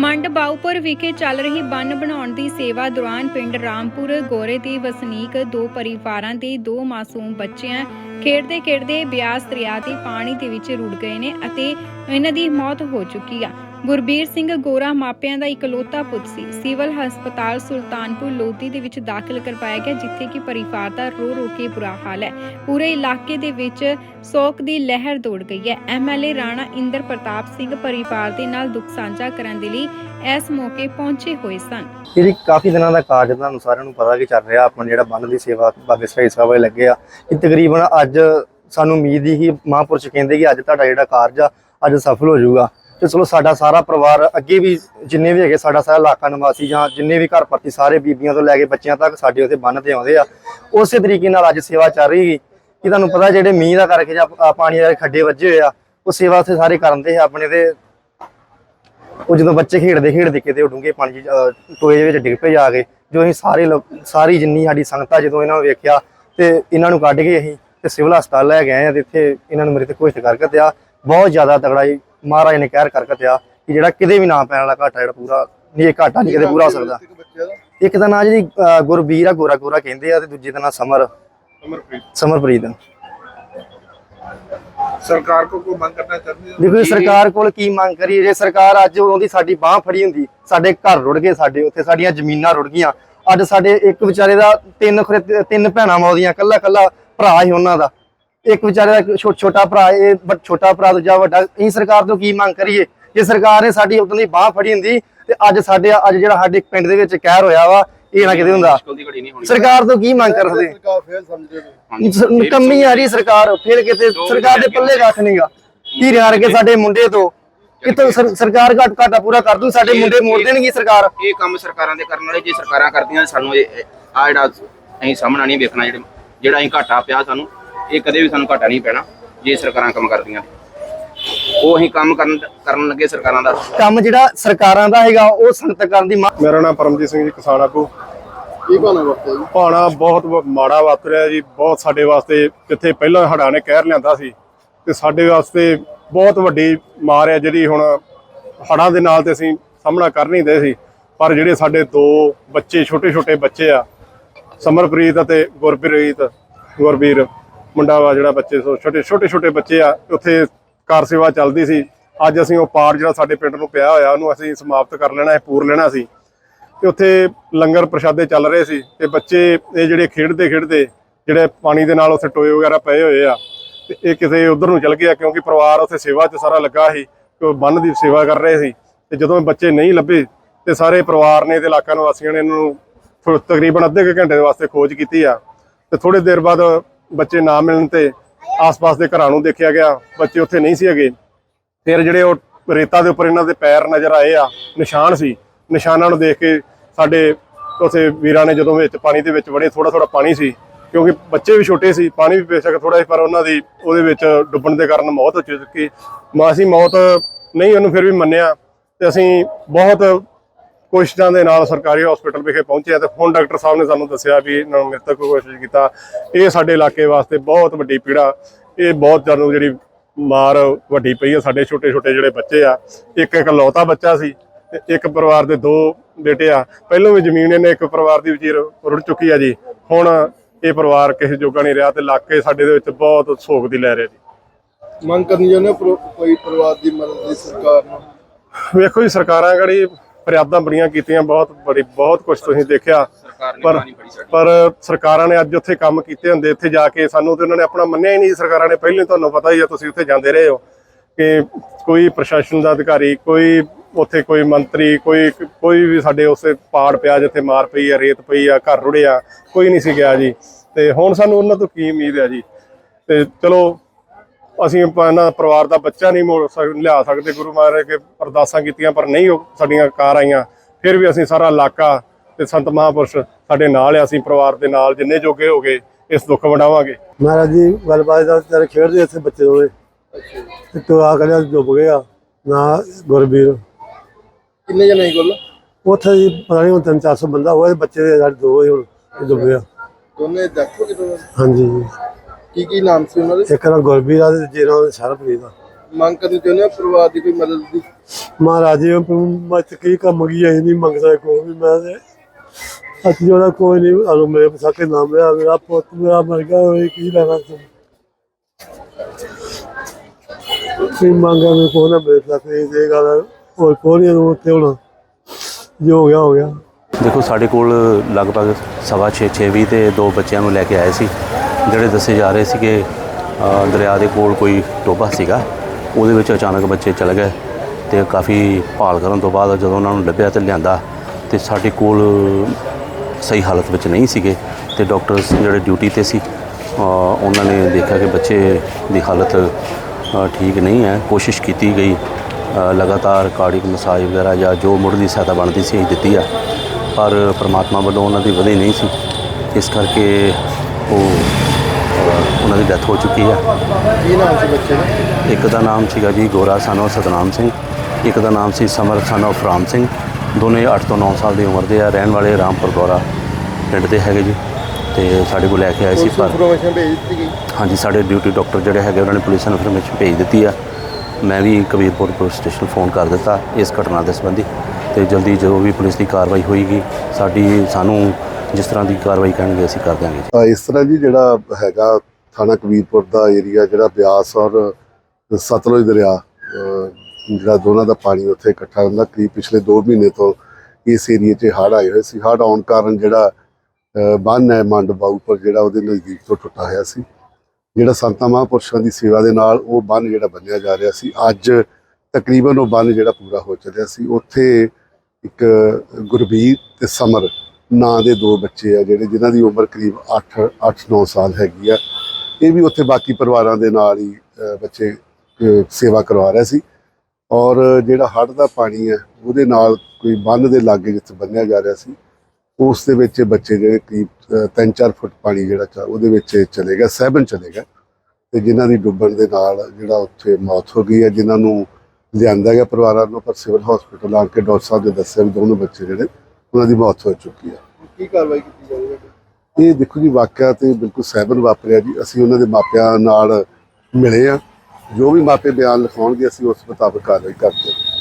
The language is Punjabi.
ਮੰਡ ਬਾਉਪੁਰ ਵਿਖੇ ਚੱਲ ਰਹੀ ਬੰਨ ਬਣਾਉਣ ਦੀ ਸੇਵਾ ਦੌਰਾਨ ਪਿੰਡ ਰਾਮਪੁਰ, ਗੋਰੇ ਦੇ ਵਸਨੀਕ ਦੋ ਪਰਿਵਾਰਾਂ ਦੇ ਦੋ ਮਾਸੂਮ ਬੱਚਿਆਂ ਖੇਡਦੇ ਖੇਡਦੇ ਬਿਆਸ ਦਰਿਆ ਦੇ ਪਾਣੀ ਦੇ ਵਿੱਚ ਰੁੜ ਗਏ ਨੇ ਅਤੇ ਇਹਨਾਂ ਦੀ ਮੌਤ ਹੋ ਚੁੱਕੀ ਆ। ਗੁਰਬੀਰ ਸਿੰਘ ਗੋਰਾ ਮਾਪਿਆਂ ਦਾ ਇਕਲੌਤਾ ਪੁੱਤ ਸੀ। ਸਿਵਲ ਹਸਪਤਾਲ ਸੁਲਤਾਨਪੁਰ ਲੋਧੀ ਦੇ ਵਿੱਚ ਦਾਖਲ ਕਰਵਾਇਆ ਗਿਆ, ਜਿੱਥੇ ਕਿ ਪਰਿਵਾਰ ਦਾ ਰੋ ਰੋ ਕੇ ਬੁਰਾ ਹਾਲ ਹੈ। ਪੂਰੇ ਇਲਾਕੇ ਦੇ ਵਿੱਚ ਸੋਕ ਦੀ ਲਹਿਰ ਦੌੜ ਗਈ ਹੈ। ਐਮਐਲਏ ਰਾਣਾ ਇੰਦਰ ਪ੍ਰਤਾਪ ਸਿੰਘ ਪਰਿਵਾਰ ਦੇ ਨਾਲ ਦੁੱਖ ਸਾਂਝਾ ਕਰਨ ਦੇ ਲਈ ਇਸ ਮੌਕੇ ਪਹੁੰਚੇ ਹੋਏ ਸਨ। ਇਹ ਕਾਫੀ ਦਿਨਾਂ ਦਾ ਕਾਰਜ ਤੁਹਾਨੂੰ ਸਾਰਿਆਂ ਨੂੰ ਪਤਾ ਕਿ ਚੱਲ ਰਿਹਾ ਆਪਣਾ ਜਿਹੜਾ ਬੰਨ ਦੀ ਸੇਵਾ, ਬਾਬੇ ਸਹਾਈ ਸਾਹਿਬ ਵਾਲੇ ਲੱਗੇ ਆ, ਕਿ ਤਕਰੀਬਨ ਅੱਜ ਸਾਨੂੰ ਉਮੀਦ ਹੀ ਮਹਾਂਪੁਰਸ਼ ਕਹਿੰਦੇ ਕਿ ਅੱਜ ਤੁਹਾਡਾ ਜਿਹੜਾ ਕਾਰਜ ਆ, ਅੱਜ ਸਫਲ ਹੋ ਜਾਊਗਾ। ਤੇ ਚਲੋ ਸਾਡਾ ਸਾਰਾ ਪਰਿਵਾਰ ਅੱਗੇ ਵੀ ਜਿੰਨੇ ਵੀ ਹੈਗੇ ਸਾਡਾ ਸਾਰਾ ਇਲਾਕਾ ਨਿਵਾਸੀ ਜਾਂ ਜਿੰਨੇ ਵੀ ਘਰ ਪਰਤੀ ਸਾਰੇ ਬੀਬੀਆਂ ਤੋਂ ਲੈ ਕੇ ਬੱਚਿਆਂ ਤੱਕ ਸਾਡੇ ਉੱਥੇ ਬੰਨ ਤੇ ਆਉਂਦੇ ਆ। ਉਸੇ ਤਰੀਕੇ ਨਾਲ ਅੱਜ ਸੇਵਾ ਚੱਲ ਰਹੀ ਹੈਗੀ ਕਿ ਤੁਹਾਨੂੰ ਪਤਾ ਜਿਹੜੇ ਮੀਂਹ ਦਾ ਕਰਕੇ ਜਾਂ ਪਾਣੀ ਦੇ ਖੱਡੇ ਵੱਜੇ ਹੋਏ ਆ, ਉਹ ਸੇਵਾ ਉੱਥੇ ਸਾਰੇ ਕਰਨ ਦੇ ਆ ਆਪਣੇ ਤੇ। ਉਹ ਜਦੋਂ ਬੱਚੇ ਖੇਡਦੇ ਖੇਡਦੇ ਕਿਤੇ ਉਹ ਡੂੰਘੇ ਪਾਣੀ ਟੋਏ ਦੇ ਵਿੱਚ ਡਿੱਗ ਪਏ ਜਾ ਕੇ, ਜੋ ਅਸੀਂ ਸਾਰੇ ਲੋਕ, ਸਾਰੀ ਜਿੰਨੀ ਸਾਡੀ ਸੰਗਤਾਂ ਜਦੋਂ ਇਹਨਾਂ ਨੂੰ ਵੇਖਿਆ ਤੇ ਇਹਨਾਂ ਨੂੰ ਕੱਢ ਕੇ ਅਸੀਂ ਤੇ ਸਿਵਲ ਹਸਪਤਾਲ ਲੈ ਗਏ ਆ ਤੇ ਇੱਥੇ ਇਹਨਾਂ ਨੂੰ ਮ੍ਰਿਤਕ ਘੋਸ਼ਿਤ ਕਰਕੇ ਤੇ ਆ ਬਹੁਤ ਜ਼ਿਆਦਾ ਤਗੜਾ ਮਹਾਰਾਜ ਨੇ ਕਹਿਰ ਕਰਕੇ ਤੇ ਆ ਕਿ ਜਿਹੜਾ ਕਿਤੇ ਵੀ ਨਾ ਪੈਣ ਵਾਲਾ ਘਾਟਾ ਜਿਹੜਾ ਪੂਰਾ ਨਹੀਂ ਇਹ ਘਾਟਾ ਨਹੀਂ ਕਿਤੇ ਪੂਰਾ ਹੋ ਸਕਦਾ। ਇੱਕ ਦਾ? ਨਾਂ ਜੀ ਅਹ, ਗੁਰਬੀਰ ਆ ਗੋਰਾ ਗੋਰਾ ਕਹਿੰਦੇ ਆ ਤੇ ਦੂਜੇ ਦਾ ਨਾਂ ਸਮਰ। ਸਮਰਪ੍ਰੀਤ। ਸਰਕਾਰ ਕੋ ਕੋਈ ਮੰਗ ਕਰਨਾ ਚਾਹੁੰਦੇ ਹੋ? ਦੇਖੋ ਜੀ, ਸਰਕਾਰ ਕੋਲ ਕੀ ਮੰਗ ਕਰੀਏ? ਜੇ ਸਰਕਾਰ ਅੱਜ ਉਹਦੀ ਸਾਡੀ ਬਾਹ ਫੜੀ ਹੁੰਦੀ ਸਾਡੇ ਘਰ ਰੁੜ ਗਏ ਸਾਡੇ ਉੱਥੇ ਸਾਡੀਆਂ ਜ਼ਮੀਨਾਂ ਰੁੜ ਗਈਆਂ। ਅੱਜ ਸਾਡੇ ਇੱਕ ਵਿਚਾਰੇ ਦਾ ਤਿੰਨ ਖਰੇ ਤਿੰਨ ਭੈਣਾਂ ਮੌਦੀਆਂ ਕੱਲਾ ਕੱਲਾ ਭਰਾ ਹੀ ਉਹਨਾਂ ਦਾ। ਇੱਕ ਵਿਚਾਰੇ ਦਾ ਛੋਟਾ ਭਰਾ ਇਹ ਛੋਟਾ ਭਰਾ ਦੂਜਾ ਵੱਡਾ ਅਸੀਂ ਸਰਕਾਰ ਤੋਂ ਕੀ ਮੰਗ ਕਰੀਏ? ਜੇ ਸਰਕਾਰ ਨੇ ਸਾਡੀ ਉਦੋਂ ਦੀ ਬਾਹ ਫੜੀ ਹੁੰਦੀ ਤੇ ਅੱਜ ਸਾਡੇ ਅੱਜ ਜਿਹੜਾ ਸਾਡੇ ਪਿੰਡ ਦੇ ਵਿੱਚ ਕਹਿਰ ਹੋਇਆ ਵਾ ਇਹ ਨਾ ਕਿਤੇ ਹੁੰਦਾ। ਸਰਕਾਰ ਤੋਂ ਕੀ ਮੰਗ ਕਰ ਸਕਦੇ? ਕਮੀ ਆ ਰਹੀ ਸਰਕਾਰ ਫਿਰ ਕਿਤੇ ਸਰਕਾਰ ਦੇ ਪੱਲੇ ਕੱਖ ਨਹੀਂਗਾ ਹੀਰਿਆਂ ਵਰਗੇ ਸਾਡੇ ਮੁੰਡੇ ਤੋਂ? ਕਿਤੋਂ ਸਰ- ਸਰਕਾਰ ਘੱਟ ਘਾਟਾ ਪੂਰਾ ਕਰ ਦੂ ਸਾਡੇ ਮੁੰਡੇ ਮੋੜ ਦੇਣਗੇ ਸਰਕਾਰ? ਇਹ ਕੰਮ ਸਰਕਾਰਾਂ ਦੇ ਕਰਨ ਵਾਲੇ ਜੇ ਸਰਕਾਰਾਂ ਕਰਦੀਆਂ ਸਾਨੂੰ ਇਹ ਆ ਜਿਹੜਾ ਅਸੀਂ ਸਾਹਮਣਾ ਨਹੀਂ ਵੇਖਣਾ ਜਿਹੜੇ ਜਿਹੜਾ ਅਸੀਂ ਘਾਟਾ ਪਿਆ ਸਾਨੂੰ ਇਹ ਕਦੇ ਵੀ ਸਾਨੂੰ ਘਾਟਾ ਨਹੀਂ ਪੈਣਾ ਜੇ ਸਰਕਾਰਾਂ ਕੰਮ ਕਰਦੀਆਂ। ਨੇ ਉਹ ਅਸੀਂ ਕੰਮ ਕਰਨ ਕਰਨ ਲੱਗੇ ਸਰਕਾਰਾਂ ਦਾ। ਕੰਮ ਜਿਹੜਾ ਸਰਕਾਰਾਂ ਦਾ ਹੈਗਾ ਉਹ ਸੰਗਤ ਕਰਨ ਦੀ ਮੇਰਾ ਨਾਮ ਪਰਮਜੀਤ ਸਿੰਘ ਜੀ ਕਿਸਾਨ ਆਗੂ। ਕੀ ਬਾਣਾ ਵਰਤੇ ਜੀ? ਭਾਣਾ ਬਹੁਤ ਮਾੜਾ ਵਾਪਰਿਆ ਜੀ। ਬਹੁਤ ਸਾਡੇ ਵਾਸਤੇ ਜਿੱਥੇ ਪਹਿਲਾਂ ਹੜ੍ਹਾਂ ਨੇ ਕਹਿਰ ਲਿਆਂਦਾ ਸੀ ਤੇ ਸਾਡੇ ਵਾਸਤੇ ਬਹੁਤ ਵੱਡੀ ਮਾਰ ਹੈ ਜਿਹੜੀ ਹੁਣ ਹੜ੍ਹਾਂ ਦੇ ਨਾਲ ਤੇ ਅਸੀਂ ਸਾਹਮਣਾ ਕਰ ਨਹੀਂ ਦੇ ਸੀ। ਪਰ ਜਿਹੜੇ ਸਾਡੇ ਦੋ ਬੱਚੇ ਛੋਟੇ ਛੋਟੇ ਬੱਚੇ ਆ ਸਮਰਪ੍ਰੀਤ ਅਤੇ ਗੁਰਪ੍ਰੀਤ ਗੁਰਬੀਰ ਮੁੰਡਾ ਵਾ ਜਿਹੜਾ ਬੱਚੇ ਸੋ ਛੋਟੇ ਛੋਟੇ ਛੋਟੇ ਬੱਚੇ ਆ, ਉੱਥੇ ਕਾਰ ਸੇਵਾ ਚੱਲਦੀ ਸੀ। ਅੱਜ ਅਸੀਂ ਉਹ ਪਾਰ ਜਿਹੜਾ ਸਾਡੇ ਪਿੰਡ ਨੂੰ ਪਿਆ ਹੋਇਆ, ਉਹਨੂੰ ਅਸੀਂ ਸਮਾਪਤ ਕਰ ਲੈਣਾ ਹੈ ਪੂਰ ਲੈਣਾ ਸੀ। ਤੇ ਉੱਥੇ ਲੰਗਰ ਪ੍ਰਸ਼ਾਦੇ ਚੱਲ ਰਹੇ ਸੀ ਤੇ ਬੱਚੇ ਇਹ ਜਿਹੜੇ ਖੇਡਦੇ ਖੇਡਦੇ ਜਿਹੜੇ ਪਾਣੀ ਦੇ ਨਾਲ ਉੱਥੇ ਟੋਏ ਵਗੈਰਾ ਪਏ ਹੋਏ ਆ, ਤੇ ਇਹ ਕਿਸੇ ਉਧਰ ਨੂੰ ਚਲ ਗਿਆ ਕਿਉਂਕਿ ਪਰਿਵਾਰ ਉੱਥੇ ਸੇਵਾ 'ਚ ਸਾਰਾ ਲੱਗਾ ਸੀ ਕਿ ਉਹ ਬੰਨ ਦੀ ਸੇਵਾ ਕਰ ਰਹੇ ਸੀ। ਤੇ ਜਦੋਂ ਬੱਚੇ ਨਹੀਂ ਲੱਭੇ, ਤੇ ਸਾਰੇ ਪਰਿਵਾਰ ਨੇ ਤੇ ਇਲਾਕਾ ਨਿਵਾਸੀਆਂ ਨੇ ਇਹਨਾਂ ਨੂੰ ਥੋ- ਤਕਰੀਬਨ ਅੱਧੇ ਕੁ ਘੰਟੇ ਦੇ ਵਾਸਤੇ ਖੋਜ ਕੀਤੀ ਆ। ਤੇ ਥੋੜੇ ਦੇਰ ਬਾਅਦ ਬੱਚੇ ਨਾ ਮਿਲਣ ਤੇ ਆਸ-ਪਾਸ ਦੇ ਘਰਾਂ ਨੂੰ ਦੇਖਿਆ ਗਿਆ। ਬੱਚੇ ਉੱਥੇ ਨਹੀਂ ਸੀ ਹੈਗੇ। ਫਿਰ ਜਿਹੜੇ ਉਹ ਰੇਤਾ ਦੇ ਉੱਪਰ ਇਹਨਾਂ ਦੇ ਪੈਰ ਨਜ਼ਰ ਆਏ ਆ, ਨਿਸ਼ਾਨ ਸੀ। ਨਿਸ਼ਾਨਾਂ ਨੂੰ ਦੇਖ ਕੇ ਸਾਡੇ ਉਸੇ ਵੀਰਾਂ ਨੇ ਜਦੋਂ ਵਿੱਚ ਪਾਣੀ ਦੇ ਵਿੱਚ ਵੜੇ ਥੋੜਾ ਥੋੜਾ ਪਾਣੀ ਸੀ। ਕਿਉਂਕਿ ਬੱਚੇ ਵੀ ਛੋਟੇ ਸੀ, ਪਾਣੀ ਵੀ ਬੇਸ਼ੱਕ ਥੋੜਾ ਸੀ, ਪਰ ਉਹਨਾਂ ਦੀ ਉਹਦੇ ਵਿੱਚ ਡੁੱਬਣ ਦੇ ਕਾਰਨ ਮੌਤ ਹੋ ਚੁੱਕੀ। ਮਾ ਅਸੀਂ ਮੌਤ ਨਹੀਂ, ਉਹਨੂੰ ਫਿਰ ਵੀ ਮੰਨਿਆ। ਤੇ ਅਸੀਂ ਬਹੁਤ ਕੋਸ਼ਿਸ਼ਾਂ ਦੇ ਨਾਲ ਸਰਕਾਰੀ ਹਸਪੀਟਲ ਵਿਖੇ ਪਹੁੰਚੇ ਤੇ ਹੁਣ ਡਾਕਟਰ ਸਾਹਿਬ ਨੇ ਸਾਨੂੰ ਦੱਸਿਆ ਵੀ ਇਹਨਾਂ ਨੂੰ ਮ੍ਰਿਤਕ ਕੋਸ਼ਿਸ਼ ਕੀਤਾ। ਇਹ ਸਾਡੇ ਇਲਾਕੇ ਵਾਸਤੇ ਬਹੁਤ ਵੱਡੀ ਪੀੜਾ ਇਹ ਬਹੁਤ ਜ਼ਿਆਦਾ ਜਿਹੜੀ ਮਾਰ ਵੱਡੀ ਪਈ ਆ ਸਾਡੇ ਛੋਟੇ ਛੋਟੇ ਜਿਹੜੇ ਬੱਚੇ ਆ ਇੱਕ ਇੱਕ ਲੌਤਾ ਬੱਚਾ ਸੀ ਤੇ ਇੱਕ ਪਰਿਵਾਰ ਦੇ ਦੋ ਬੇਟੇ ਆ। ਪਹਿਲੋਂ ਵੀ ਜ਼ਮੀਨ ਇਹਨੇ ਇੱਕ ਪਰਿਵਾਰ ਦੀ ਵਚੀਰ ਰੁੜ ਚੁੱਕੀ ਆ ਜੀ। ਹੁਣ ਇਹ ਪਰਿਵਾਰ ਕਿਸੇ ਜੋਗਾ ਨਹੀਂ ਰਿਹਾ ਤੇ ਇਲਾਕੇ ਸਾਡੇ ਦੇ ਵਿੱਚ ਬਹੁਤ ਸੋਗ ਦੀ ਲੈ ਰਿਹਾ ਜੀ। ਮੰਗ ਕਰਨੀ ਚਾਹੁੰਦੇ ਹੋ ਕੋਈ ਪਰਿਵਾਰ ਦੀ ਮਦਦ ਦੀ ਸਰਕਾਰ ਨੂੰ? ਵੇਖੋ ਜੀ ਸਰਕਾਰਾਂ ਗੜੀ ਫਰਿਆਦਾਂ ਬੜੀਆਂ ਕੀਤੀਆਂ ਬਹੁਤ ਬੜੀ ਬਹੁਤ ਕੁਝ ਤੁਸੀਂ ਦੇਖਿਆ। ਪਰ ਪਰ ਸਰਕਾਰਾਂ ਨੇ ਅੱਜ ਉੱਥੇ ਕੰਮ ਕੀਤੇ ਹੁੰਦੇ ਇੱਥੇ ਜਾ ਕੇ ਸਾਨੂੰ ਤੇ ਉਹਨਾਂ ਨੇ ਆਪਣਾ ਮੰਨਿਆ ਹੀ ਨਹੀਂ ਸਰਕਾਰਾਂ ਨੇ। ਪਹਿਲੇ ਤੁਹਾਨੂੰ ਪਤਾ ਹੀ ਆ ਤੁਸੀਂ ਉੱਥੇ ਜਾਂਦੇ ਰਹੇ ਹੋ ਕਿ ਕੋਈ ਪ੍ਰਸ਼ਾਸਨ ਦਾ ਅਧਿਕਾਰੀ ਕੋਈ ਉੱਥੇ ਕੋਈ ਮੰਤਰੀ ਕੋਈ ਕੋਈ ਵੀ ਸਾਡੇ ਉਸੇ ਪਾੜ ਪਿਆ ਜਿੱਥੇ ਮਾਰ ਪਈ ਆ ਰੇਤ ਪਈ ਆ ਘਰ ਰੁੜਿਆ ਕੋਈ ਨਹੀਂ ਸੀ ਗਿਆ ਜੀ। ਤੇ ਹੁਣ ਸਾਨੂੰ ਉਹਨਾਂ ਤੋਂ ਕੀ ਉਮੀਦ ਹੈ ਜੀ? ਤੇ ਚਲੋ ਅਸੀਂ ਆਪਾਂ ਇਹਨਾਂ ਪਰਿਵਾਰ ਦਾ ਬੱਚਾ ਨਹੀਂ ਮੋੜ ਲਿਆ ਸਕਦੇ ਗੁਰੂ ਮਹਾਰਾਜ ਕੇ ਅਰਦਾਸਾਂ ਕੀਤੀਆਂ ਪਰ ਨਹੀਂ ਉਹ ਸਾਡੀਆਂ ਕਾਰ ਆਈਆਂ। ਫਿਰ ਵੀ ਅਸੀਂ ਸਾਰਾ ਇਲਾਕਾ ਤੇ ਸੰਤ ਮਹਾਂਪੁਰਸ਼ ਸਾਡੇ ਨਾਲ ਆ ਅਸੀਂ ਪਰਿਵਾਰ ਦੇ ਨਾਲ ਜਿੰਨੇ ਜੋਗੇ ਹੋ ਗਏ ਇਸ ਦੁੱਖ ਵੰਡਾਵਾਂਗੇ। ਮਹਾਰਾਜ ਜੀ ਗੱਲਬਾਤ ਦਾ ਤੇਰੇ ਖੇਡਦੇ ਇੱਥੇ ਬੱਚੇ ਦੋਵੇਂ। ਤੇ ਤੂੰ ਆ ਕਹਿੰਦਾ ਡੁੱਬ ਗਿਆ ਨਾ ਗੁਰਬੀਰ। ਕਿੰਨੇ ਜਣੇ ਕੋਲ ਉੱਥੇ ਜੀ ਪਤਾ ਨਹੀਂ ਹੁਣ ਤਿੰਨ ਚਾਰ ਸੌ ਬੰਦਾ ਹੋਇਆ ਬੱਚੇ ਦੇ ਸਾਡੇ ਦੋ ਹੀ ਹੁਣ ਇਹ ਡੁੱਬ ਗਿਆ। ਦੋਨੇ ਦੇਖੋ ਕਿਦੋਂ ਹਾਂਜੀ ਜੀ। ਕੀ ਕੀ ਨਾਮ ਸੀ ਉਹਨਾਂ ਦੇ? ਇੱਕ ਨਾਲ ਗੁਰਬੀਰ ਆ ਤੇ ਜਿਹੜਾ ਸਰਪ੍ਰੀਤ ਆ। ਮੰਗ ਕਰਨੀ ਚਾਹੁੰਦੇ ਹੋ ਪਰਿਵਾਰ ਦੀ ਕੋਈ ਮਦਦ ਦੀ? ਮਹਾਰਾਜ ਜੀ ਮੈਂ ਤੇ ਕੀ ਕੰਮ ਕੀ ਹੈ ਨਹੀਂ ਮੰਗਦਾ ਕੋਈ ਵੀ। ਮੈਂ ਤੇ ਹੱਥ ਜੋੜਾ ਕੋਈ ਨਹੀਂ ਅਲੋ ਮੇਰੇ ਪਸਾਕੇ ਨਾਮ ਮੇਰਾ ਮੇਰਾ ਪੁੱਤ ਮੇਰਾ ਮਰ ਗਿਆ ਹੋਏ ਕੀ ਲੈਣਾ ਤੂੰ ਕੀ ਮੰਗਾ ਮੈਂ ਕੋਈ ਨਾ ਮੇਰੇ ਦੇ। ਗੱਲ ਹੋਰ ਕੋਈ ਨਹੀਂ ਉਹ ਤੇ ਹੁਣ ਜੋ ਹੋ ਗਿਆ ਹੋ ਗਿਆ। ਦੇਖੋ ਸਾਡੇ ਕੋਲ ਲਗਭਗ ਸਵਾ ਛੇ ਛੇ ਵੀਹ ਤੇ ਦੋ ਬੱਚਿਆਂ ਨੂੰ ਲੈ ਕੇ ਆਏ ਸੀ। ਜਿਹੜੇ ਦੱਸੇ ਜਾ ਰਹੇ ਸੀ ਕਿ ਦਰਿਆ ਦੇ ਕੋਲ ਕੋਈ ਟੋਭਾ ਸੀਗਾ, ਉਹਦੇ ਵਿੱਚ ਅਚਾਨਕ ਬੱਚੇ ਚਲੇ ਗਏ ਤੇ ਕਾਫੀ ਭਾਲ ਕਰਨ ਤੋਂ ਬਾਅਦ ਜਦੋਂ ਉਹਨਾਂ ਨੂੰ ਲੱਭਿਆ ਤੇ ਲਿਆਂਦਾ ਤੇ ਸਾਡੇ ਕੋਲ ਸਹੀ ਹਾਲਤ ਵਿੱਚ ਨਹੀਂ ਸੀਗੇ ਤੇ ਡਾਕਟਰਸ ਜਿਹੜੇ ਡਿਊਟੀ ਤੇ ਸੀ ਉਹਨਾਂ ਨੇ ਦੇਖਿਆ ਕਿ ਬੱਚੇ ਦੀ ਹਾਲਤ ਠੀਕ ਨਹੀਂ ਹੈ, ਕੋਸ਼ਿਸ਼ ਕੀਤੀ ਗਈ ਲਗਾਤਾਰ ਕਾਰਡਿਕ ਮਸਾਜ ਵਗੈਰਾ ਜਾਂ ਜੋ ਮੁੱਢਲੀ ਸਹਾਇਤਾ ਬਣਦੀ ਸੀ ਇਹ ਦਿੱਤੀ ਆ, ਪਰ ਪ੍ਰਮਾਤਮਾ ਵੱਲੋਂ ਉਹਨਾਂ ਦੀ ਵਧੀ ਨਹੀਂ ਸੀ। ਇਸ ਕਰਕੇ ਉਹ ਉਹਨਾਂ ਦੀ ਡੈਥ ਹੋ ਚੁੱਕੀ ਆ। ਕੀ ਨਾਮ ਸੀ ਬੱਚੇ ਦਾ? ਇੱਕ ਦਾ ਨਾਮ ਸੀਗਾ ਜੀ ਗੋਰਾ ਸਾਨੋ ਸਤਨਾਮ ਸਿੰਘ। ਇੱਕ ਦਾ ਨਾਮ ਸੀ ਸਮਰ ਸਾਨੋ ਫਰਾਮ ਸਿੰਘ। ਦੋਨੇ 8 ਤੋਂ 9 ਸਾਲ ਦੀ ਉਮਰ ਦੇ ਆ ਰਹਿਣ ਵਾਲੇ ਰਾਮਪੁਰ ਗੋਰਾ ਪਿੰਡ ਦੇ ਹੈਗੇ ਜੀ। ਤੇ ਸਾਡੇ ਕੋਲ ਲੈ ਕੇ ਆਏ ਸੀ ਪਰ ਇਨਫੋਰਮੇਸ਼ਨ ਭੇਜ ਦਿੱਤੀ ਗਈ? ਹਾਂਜੀ ਸਾਡੇ ਡਿਊਟੀ ਡਾਕਟਰ ਜਿਹੜੇ ਹੈਗੇ ਉਹਨਾਂ ਨੇ ਪੁਲਿਸ ਨੂੰ ਇਨਫੋਰਮੇਸ਼ਨ ਭੇਜ ਦਿੱਤੀ ਆ। ਮੈਂ ਵੀ ਕਬੀਰਪੁਰ ਪੁਲਿਸ ਸਟੇਸ਼ਨ ਫੋਨ ਕਰ ਦਿੱਤਾ ਇਸ ਘਟਨਾ ਦੇ ਸੰਬੰਧੀ। ਤੇ ਜਲਦੀ ਜਦੋਂ ਵੀ ਪੁਲਿਸ ਦੀ ਕਾਰਵਾਈ ਹੋਏਗੀ ਸਾਡੀ ਸਾਨੂੰ ਜਿਸ ਤਰ੍ਹਾਂ ਦੀ ਕਾਰਵਾਈ ਕਰਨਗੇ ਅਸੀਂ ਕਰ ਦਿਆਂਗੇ ਤਾਂ ਇਸ ਤਰ੍ਹਾਂ ਜੀ ਜਿਹੜਾ ਹੈਗਾ ਥਾਣਾ ਕਬੀਰਪੁਰ ਦਾ ਏਰੀਆ ਜਿਹੜਾ ਬਿਆਸ ਔਰ ਸਤਲੁਜ ਦਰਿਆ ਜਿਹੜਾ ਦੋਨਾਂ ਦਾ ਪਾਣੀ ਉੱਥੇ ਇਕੱਠਾ ਹੁੰਦਾ ਕਰੀਬ ਪਿਛਲੇ 2 ਮਹੀਨੇ ਤੋਂ ਇਸ ਏਰੀਏ 'ਚ ਹੜ੍ਹ ਆਏ ਹੋਏ ਸੀ। ਹੜ੍ਹ ਆਉਣ ਕਾਰਨ ਜਿਹੜਾ ਅਹ, ਬੰਨ੍ਹ ਹੈ ਮੰਡ ਬਾਊਪੁਰ ਜਿਹੜਾ ਉਹਦੇ ਨਜ਼ਦੀਕ ਤੋਂ ਟੁੱਟਾ ਹੋਇਆ ਸੀ। ਜਿਹੜਾ ਸੰਤਾਂ ਮਹਾਂਪੁਰਸ਼ਾਂ ਦੀ ਸੇਵਾ ਦੇ ਨਾਲ ਉਹ ਬੰਨ ਜਿਹੜਾ ਬੰਨਿਆ ਜਾ ਰਿਹਾ ਸੀ। ਅੱਜ ਤਕਰੀਬਨ ਉਹ ਬੰਨ ਜਿਹੜਾ ਪੂਰਾ ਹੋ ਚੱਲਿਆ ਸੀ। ਉੱਥੇ ਇੱਕ ਗੁਰਬੀਰ ਤੇ ਸਮਰ ਨਾਂ ਦੇ ਦੋ ਬੱਚੇ ਆ ਜਿਹੜੇ ਜਿਨ੍ਹਾਂ ਦੀ ਉਮਰ ਕਰੀਬ 8 8-9 ਸਾਲ ਹੈਗੀ ਆ। ਇਹ ਵੀ ਉੱਥੇ ਬਾਕੀ ਪਰਿਵਾਰਾਂ ਦੇ ਨਾਲ ਹੀ ਬੱਚੇ ਸੇਵਾ ਕਰਵਾ ਰਹੇ ਸੀ। ਔਰ ਜਿਹੜਾ ਹੜ੍ਹ ਦਾ ਪਾਣੀ ਹੈ ਉਹਦੇ ਨਾਲ ਕੋਈ ਬੰਨ ਦੇ ਲਾਗੇ ਜਿੱਥੇ ਬੰਨਿਆ ਜਾ ਰਿਹਾ ਸੀ, ਉਸ ਦੇ ਵਿੱਚ ਇਹ ਬੱਚੇ ਜਿਹੜੇ ਕਰੀਬ 3-4 ਫੁੱਟ ਪਾਣੀ ਜਿਹੜਾ ਚਾ, ਉਹਦੇ ਵਿੱਚ ਚਲੇ ਗਿਆ, ਸਹਿਬਨ ਚਲੇ ਗਿਆ। ਤੇ ਜਿਨ੍ਹਾਂ ਦੀ ਡੁੱਬਣ ਦੇ ਨਾਲ ਜਿਹੜਾ ਉੱਥੇ ਮੌਤ ਹੋ ਗਈ ਹੈ ਜਿਨ੍ਹਾਂ ਨੂੰ ਲਿਆਂਦਾ ਗਿਆ ਪਰਿਵਾਰਾਂ ਨੂੰ, ਪਰ ਸਿਵਲ ਹਸਪੀਟਲ ਆ ਕੇ ਡਾਕਟਰ ਸਾਹਿਬ ਨੇ ਦੱਸਿਆ ਵੀ ਦੋਨੋਂ ਬੱਚੇ ਜਿਹੜੇ ਉਹਨਾਂ ਦੀ ਮੌਤ ਹੋ ਚੁੱਕੀ ਹੈ ਕੀ ਕਾਰਵਾਈ ਕੀਤੀ ਜਾਵੇਗੀ ਇਹ ਦੇਖੋ ਜੀ ਵਾਕਿਆ ਤੇ ਬਿਲਕੁਲ ਸਹਿਬਨ ਵਾਪਰਿਆ ਜੀ। ਅਸੀਂ ਉਹਨਾਂ ਦੇ ਮਾਪਿਆਂ ਨਾਲ ਮਿਲੇ ਆ। ਜੋ ਵੀ ਮਾਪੇ ਬਿਆਨ ਲਿਖਾਉਣਗੇ ਅਸੀਂ ਉਸ ਮੁਤਾਬਕ ਕਾਰਵਾਈ ਕਰਦੇ ਹਾਂ।